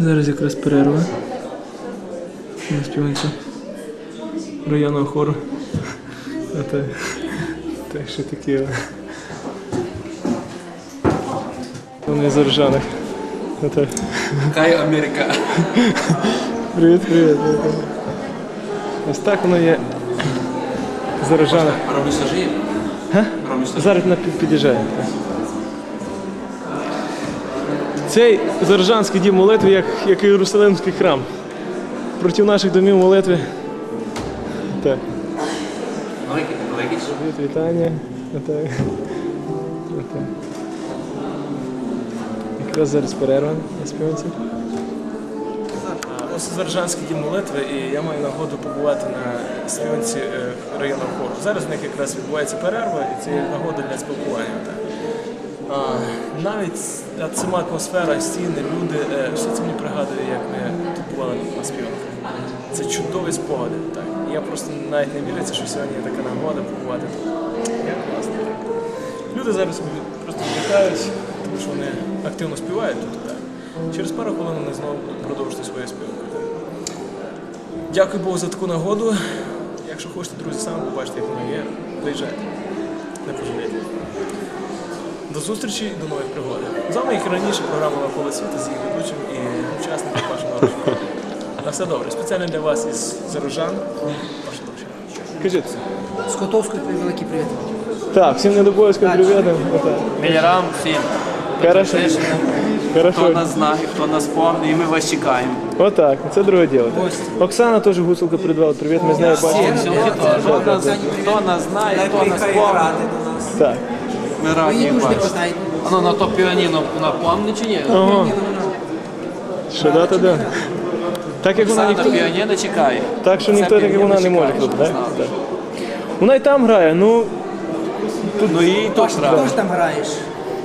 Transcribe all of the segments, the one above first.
Зараз якраз перерва. На співанці районного хору. А так, так що такі. Вони з Ржаних. Хай Америка. Привіт, привіт. Ось так воно є. З Ржаних. Ромі стажі? Га? Ромі стажі. Зараз на пі- під'їжджає. Цей Заржанський дім молитви, як, як Єрусалимський храм. Проти наших домів молитви. Так. Вітання. Отак. Отак. Якраз зараз перерва на співанці. Ось Заржанський дім молитви, і я маю нагоду побувати на співанці е, районного хору. Зараз в них якраз відбувається перерва, і це є нагода для спілкування. Навіть сама атмосфера, стіни, люди, е, все це мені пригадує, як ми тут бували на співанках. Це чудові спогади. Так. Я просто навіть не віриться, що сьогодні є така нагода побувати тут. Як класно. Так. Люди зараз просто віддихають, тому що вони активно співають тут. Так. Через пару хвилин вони знову будуть продовжити свою співку. Дякую Богу за таку нагоду. Якщо хочете, друзі, самі побачите, як воно є, приїжджайте. Не пожалійте. До зустрічі і до нових пригод. З вами, як і раніше, програма «Навколо світу» з її ведучим і учасником вашого розвитку. На все добре. Спеціально для вас із Зарожан. Ваша довжина. Кажіть. З Котовської великий привіт. Так, всім недобоївським привітом. Мільярам всім. Хорошо. Хто нас знає, хто нас помнить, і ми вас чекаємо. Отак, це друге діло. Оксана теж гуцулка придбала. Привіт, ми з нею бачимо. Хто нас знає, хто нас помнить, Так. Ми раді їх бачити. Воно на то піаніно напомни чи ні? Ага. Що дати, да? Так як вона ніхто. піаніно чекає. Так що ніхто, так як вона не може тут, так? Так. Вона і там грає, ну Ну і то Хто правда. ж там граєш?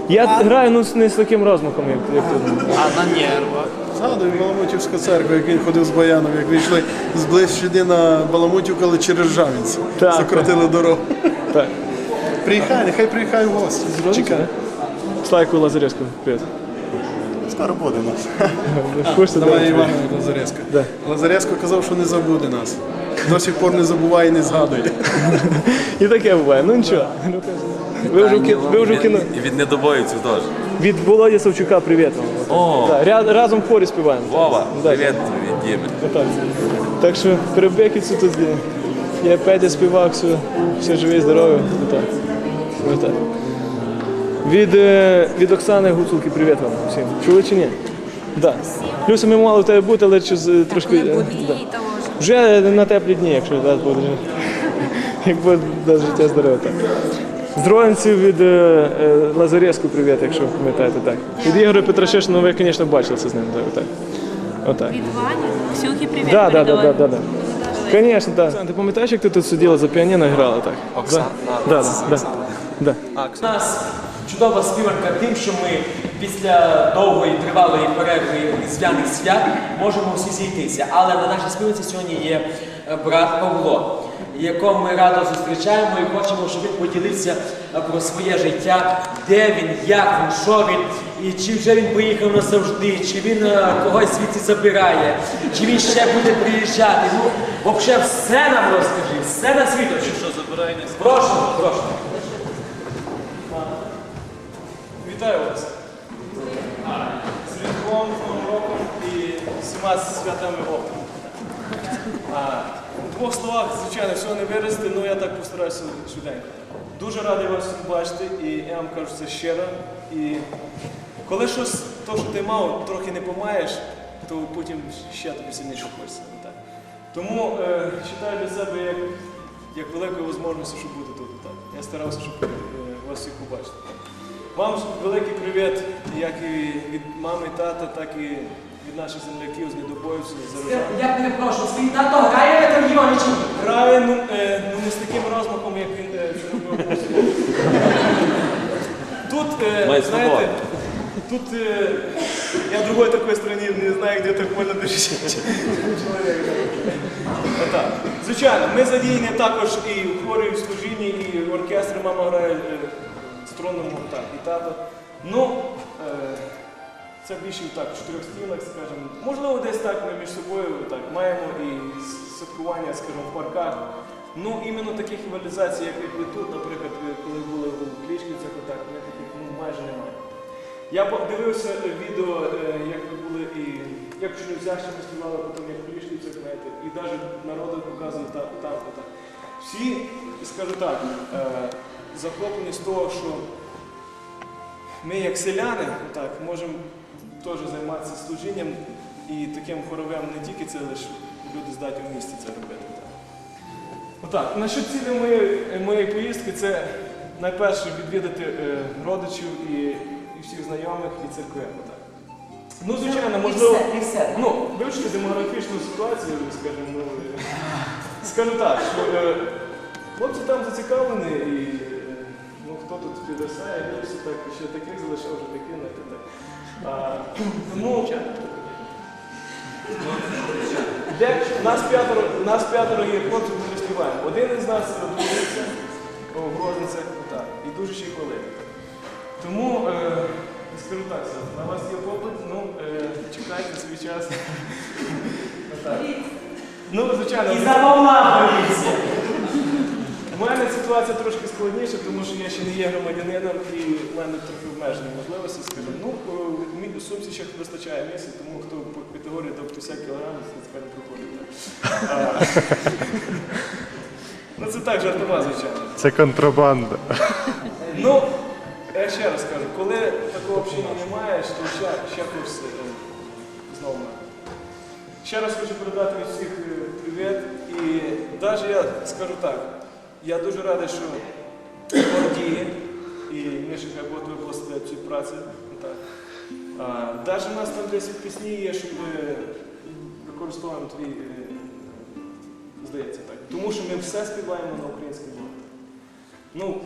я граю ну, не з таким розмахом, як, як тут. А на нервах. Згадую Баламутівську церкву, як він ходив з Баяном, як вийшли з Блищини на Баламутівку, але через Жавінці. Так, Сократили дорогу. Так. Приїхай, нехай приїхає в гості. Чекай. Слайку Лазаревську, привіт. Скоро буде нас. В курсі, Давай да? Івана Лазаревська. Да. Лазаревсько казав, що не забуде нас. До сих пор не забуває і не згадує. І таке буває, ну нічого. Ви вже, в кі- ви вже в кіно. І від недобоївців теж. Від Володя Савчука привіт вам. О, Так, ря- разом в хорі співаємо. Вова, Да. привіт від Діми. Так. так що перебекіться тут. Я Петя співак, все, все живі, здорові. Отак. Отак. Від, е, від Оксани Гуцулки привіт вам всім. Чули чи ні? Да. Люся, ми мали в тебе бути, але е, трошки. е, да. Вже на теплі дні, якщо да, буде. Як буде да, життя здоров'я. Так. Здоров'янців від е, Лазарєвську привіт, якщо пам'ятаєте так. Від Ігоря Петрашишина ви, звісно, бачилися з ним. Так, отак. Отак. Від Вані, Ксюхи, привіт Да, да, да, передавай. да, да, да. Конечно, да. Ти пам'ятаєш, як ти тут сиділа за піаніно і грала так? Оксана. Да, да, да, да. У нас чудова співанка тим, що ми після довгої тривалої перерви різдвяних свят можемо всі зійтися. Але на нашій співанці сьогодні є е, брат Павло, якого ми радо зустрічаємо і хочемо, щоб він поділився е, про своє життя, де він, як він, що він, і чи вже він поїхав назавжди, чи він е, когось звідси забирає, чи він ще буде приїжджати. Ну, взагалі, все нам розкажи, все на світ. Що забирає не Прошу, прошу. Вітаю вас. З Різдвом, Новим роком і всіма святами року. У двох словах, звичайно, всього не виразити, але я так постараюся швиденько. Дуже радий вас бачити, і я вам кажу це щиро. І коли щось, то, що ти мав, трохи не помаєш, то потім ще тобі сильніше хочеться. Тому е, вважаю для себе як, як великою можливістю, щоб бути тут. Так. Я старався, щоб е, вас всіх побачити. Вам великий привіт, як і від мами, тата, так і від наших земляків з недобоївців, з Зарожан. Я перепрошую, свій тато грає чи ні? Грає, ну, е, ну не з таким розмахом, як він е, це робив. у Москові. Тут, е, Має знаєте, тут е, я в другой такой стране не знаю, де так больно дышать. Отак. Звичайно, ми задіяні також і в хорі, і в служінні, і в оркестрі мама грає е, струнному так, і тато. Ну, е, Це більше так, в чотирьох стінах, скажімо. Можливо, десь так ми між собою так, маємо і святкування, скажімо, в парках. Ну, іменно таких івалізацій, як ви тут, наприклад, коли були у Клічківцях, отак, ми таких ну, майже немає. Я подивився як в Чернівцях ми потім як в Клічківцях, знаєте, і навіть народу показували там, там, там. Всі, скажу так, е, захоплені з того, що ми, як селяни, так, можемо теж займатися служінням і таким хоровим не тільки це лише люди здатні в місті це робити. Так. Отак, насчет цілі моєї, моєї поїздки це найперше відвідати е, родичів і, і всіх знайомих і церкви. Отак. Ну, звичайно, можливо, І все. ну, вивчити демографічну ситуацію, скажімо, ну, е, скажу так, що е, хлопці там зацікавлені і е, ну, хто тут підростає, і все так, ще таких залишав, вже такі, знаєте, так. А, тому, де, нас п'ятеро, нас п'ятеро є хлопців, ми співаємо. Один із нас родився у Грозницях, так, і дуже ще хвилин. Тому, е, скажу так, на вас є попит, ну, е, чекайте свій час. Отак. Ну, звичайно. І поліція. У мене ситуація трошки складніша, тому що я ще не є громадянином і в мене трохи обмежені можливості, скажімо. Ну, у сумці ще вистачає місця, тому хто по категорії до 50 кг, це тепер проходить. Ну це так, жартома, звичайно. Це контрабанда. Ну, я ще раз кажу, коли такого немає, то ще, ще курс знову. Ще раз хочу передати від всіх е, привіт. І навіть я скажу так, я дуже радий, що Гордії і Міша хай Бог тебе благословить цю працю. Навіть у нас там десь пісні є, що ми використовуємо твій, е, здається так. Тому що ми все співаємо на українській мові. Ну,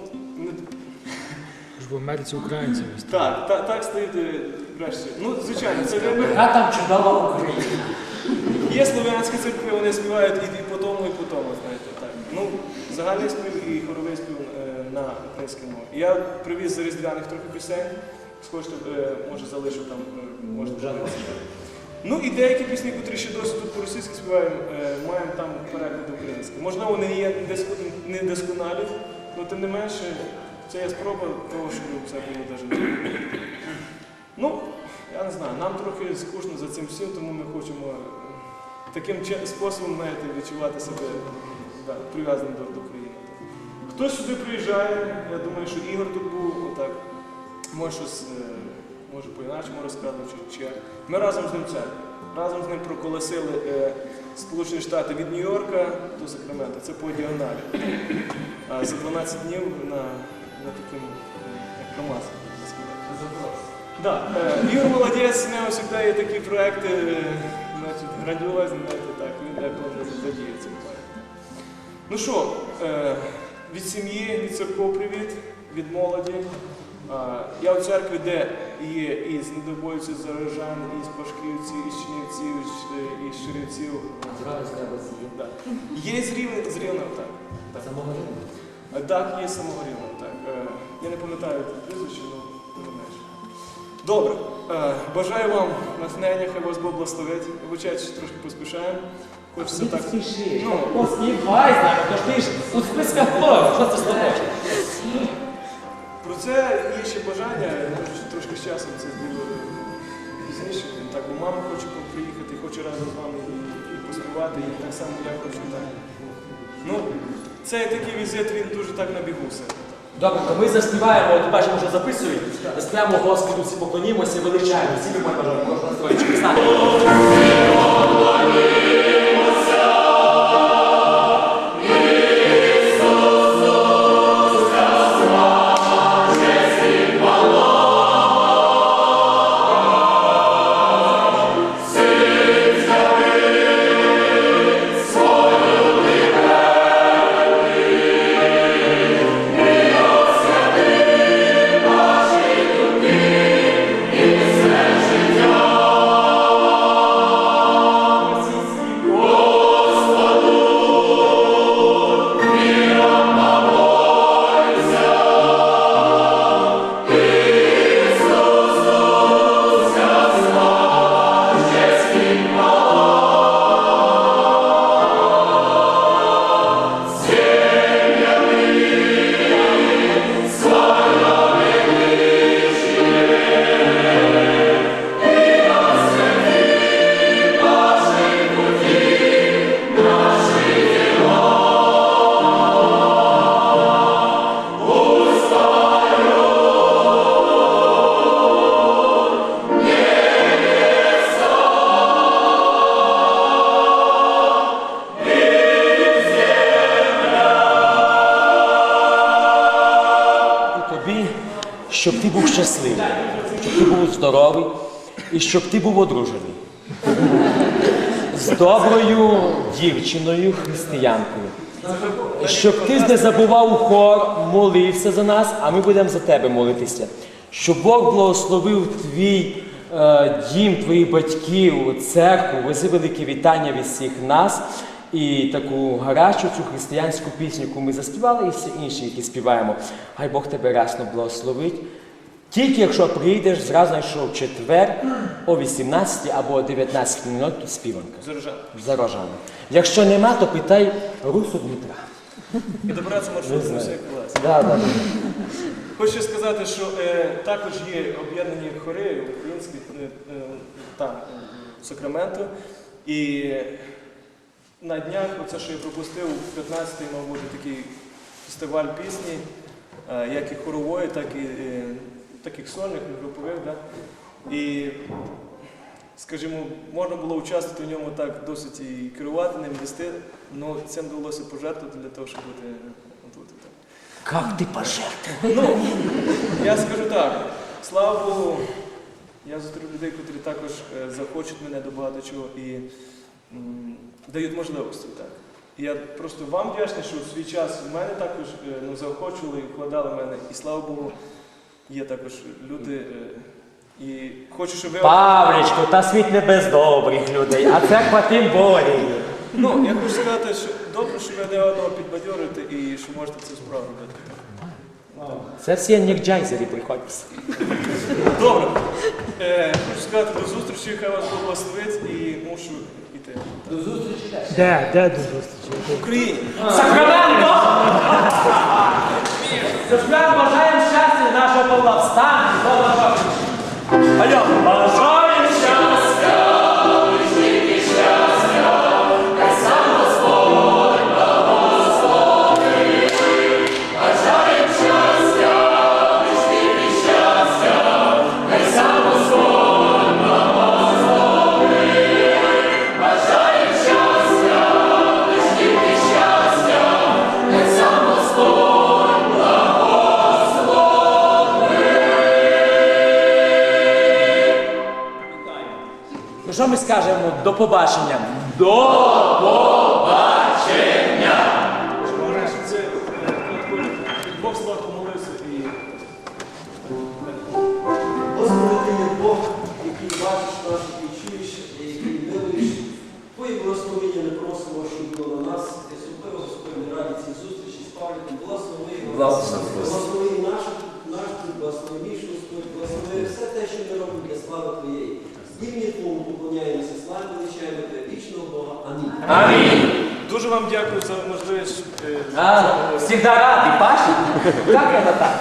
не, В Америці українці. так, так, так стоїть е, краще. Ну, звичайно, це вибір. Яка там чудова Україна. Є слов'янські церкви, вони співають і, і по тому, і по тому, знаєте. Так. Ну, загальний спів і хоровий спів е, на українській мові. Я привіз з різдвяних трохи пісень. Схочете, е, може залишу там, е, можете подивитися. Ну і деякі пісні, які ще досі тут по-російськи співаємо, е, маємо там переклади українські. Можливо, вони є недоск- недосконалі, але тим не менше, це є спроба того, щоб це було навіть. Ну, я не знаю, нам трохи скучно за цим всім, тому ми хочемо е, таким способом знаєте, відчувати себе да, прив'язаним до, до країни. Хтось сюди приїжджає, я думаю, що Ігор тут був, отак, може щось, е, може по-іначому розказав, чи, чи. Ми разом з ним це. Разом з ним проколесили е, Сполучені Штати від Нью-Йорка до Сакрамента. Це по діагоналі. За 12 днів на, на таким, е, як КАМАЗ. можна сказати. Да. е, Ігор молодець, в нього завжди є такі проекти, е, значить, грандіозні, знаєте, так, він деколи не задіє цим проектом. Ну що, е, від сім'ї, від церков привіт, від молоді. Я в церкві, де є і з недобойців з Зарожан, і з Пашківців, і з Чинівців, і з- Ширівців. Да. Є з Рівне, з Рівного, так. так. Е, Так, є з самого Рівного. Е, Я не пам'ятаю прізвище, але не менше. Добре. Е, Бажаю вам натхнення, хай вас Бог благословить. Вибачайте, що трошки поспішаємо. Хочеться так. Спіши. Ну. Поспівай з нами, тож ти ж у списках що це з тобою? Про це є ще бажання, що трошки з часом це зробили пізніше. Так, бо мама хоче приїхати, хоче разом з вами і, поспівати, і так само я хочу так. Ну, цей такий візит, він дуже так на бігу все. Добре, то ми заспіваємо, от бачимо, що записують. Заспіваємо Господу, всі поклонімося, величаємо. Всі ми бажаємо кожна сторічка. Знати. Щоб ти був щасливий, щоб ти був здоровий і щоб ти був одружений. З доброю дівчиною, християнкою. Щоб ти не забував хор, молився за нас, а ми будемо за тебе молитися. Щоб Бог благословив твій е, дім, твоїх батьків, церкву, вези велике вітання від всіх нас. І таку гарячу цю християнську пісню, яку ми заспівали, і всі інші, які співаємо. Хай Бог тебе рясно благословить. Тільки якщо прийдеш, зразу знайшов четвер о 18 або о 19 минут співанка. Зарожан. За. Якщо нема, то питай Русу Дмитра. І добиратися маршрутом все клас. Да, да. Хочу сказати, що е, також є об'єднані хори українські е, е, там, Сакраменто. І на днях, оце, що я пропустив, 15-й, мав бути такий фестиваль пісні, е, як і хорової, так і е, таких сольних, групових. Да? І, скажімо, можна було участвувати в ньому так досить і керувати ним, вести, але цим довелося пожертвувати для того, щоб бути тут. так. Как ти пожертвував? Ну, я скажу так, слава Богу, я зустрів людей, котрі також е, захочуть мене до багато чого і дають можливості. Так. І я просто вам вдячний, що в свій час в мене також е, ну, заохочували і вкладали в мене. І слава Богу, є також люди. е, І хочу, щоб ви. Павлічко, та світ не без добрих людей, а церква тим болі. Ну, я хочу сказати, що добре, що ви один одного підбадьорите і що можете цю справу робити. Це всі енерджайзери приходять. Добре. Е, хочу сказати до зустрічі, хай вас благословить і мушу йти. Де? Де до зустрічі? В Україні. Сакраменто! Сакраменто, бажаємо щастя нашого Павла. Встань! Алло, бажаємо скажемо? До побачення. До і Господи, Бог, який бачиш нас, який чуєш, і який милуєш. Твої благословення не просимо, щоб було на нас. І особливо, Господь, раді цій зустрічі з його. Благослови і нашу, наш тут, благослови між Господь, благослови все те, що ми робимо для слави Твоєї. Ім'я Твому поклоняємося, славу величаємо Тебе, вічного Бога. Амінь. Амінь. дуже вам дякую за можливість. е, всегда радий, Паша. Как это так?